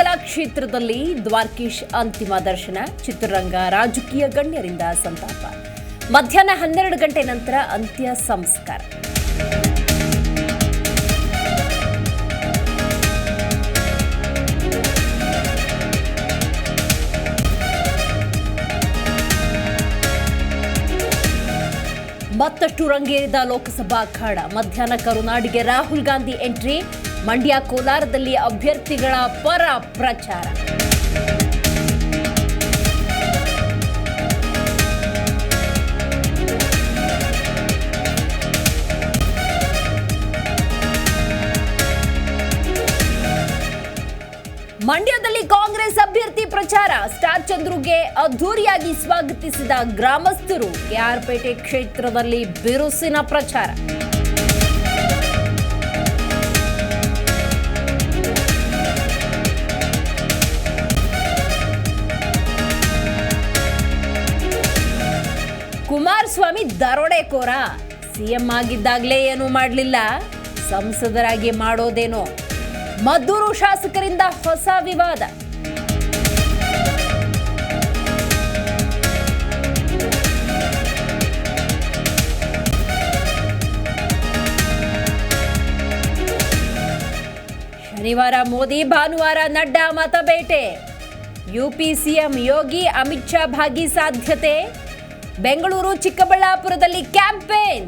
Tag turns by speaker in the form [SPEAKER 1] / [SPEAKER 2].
[SPEAKER 1] ಕ್ಷೇತ್ರದಲ್ಲಿ ದ್ವಾರ್ಕೀಶ್ ಅಂತಿಮ ದರ್ಶನ, ಚಿತ್ರರಂಗ ರಾಜಕೀಯ ಗಣ್ಯರಿಂದ ಸಂತಾಪ. ಮಧ್ಯಾಹ್ನ ಹನ್ನೆರಡು ಗಂಟೆ ನಂತರ ಅಂತ್ಯ ಸಂಸ್ಕಾರ. ಮತ್ತಷ್ಟು ರಂಗೇರಿದ ಲೋಕಸಭಾ ಅಖಾಡ. ಮಧ್ಯಾಹ್ನ ಕರುನಾಡಿಗೆ ರಾಹುಲ್ ಗಾಂಧಿ ಎಂಟ್ರಿ. ಮಂಡ್ಯ ಕೋಲಾರದಲ್ಲಿ ಅಭ್ಯರ್ಥಿಗಳ ಪರ ಪ್ರಚಾರ. ಮಂಡ್ಯದಲ್ಲಿ ಕಾಂಗ್ರೆಸ್ ಅಭ್ಯರ್ಥಿ ಪ್ರಚಾರ. ಸ್ಟಾರ್ ಚಂದ್ರುಗೆ ಅದ್ದೂರಿಯಾಗಿ ಸ್ವಾಗತಿಸಿದ ಗ್ರಾಮಸ್ಥರು. ಕೆಆರ್ಪೇಟೆ ಕ್ಷೇತ್ರದಲ್ಲಿ ಬಿರುಸಿನ ಪ್ರಚಾರ. ಕುಮಾರಸ್ವಾಮಿ ದರೋಡೆಕೋರ. ಸಿಎಂ ಆಗಿದ್ದಾಗಲೇ ಏನೂ ಮಾಡಲಿಲ್ಲ. ಸಂಸದರಾಗಿ ಮಾಡೋದೇನೋ. ಮದ್ದೂರು ಶಾಸಕರಿಂದ ಹೊಸ ವಿವಾದ. ಶನಿವಾರ ಮೋದಿ, ಭಾನುವಾರ ನಡ್ಡಾ ಮತಬೇಟೆ. ಯುಪಿ ಸಿಎಂ ಯೋಗಿ ಅಮಿತ್ ಶಾ ಭಾಗಿ ಸಾಧ್ಯತೆ. ಬೆಂಗಳೂರು ಚಿಕ್ಕಬಳ್ಳಾಪುರದಲ್ಲಿ ಕ್ಯಾಂಪೇನ್.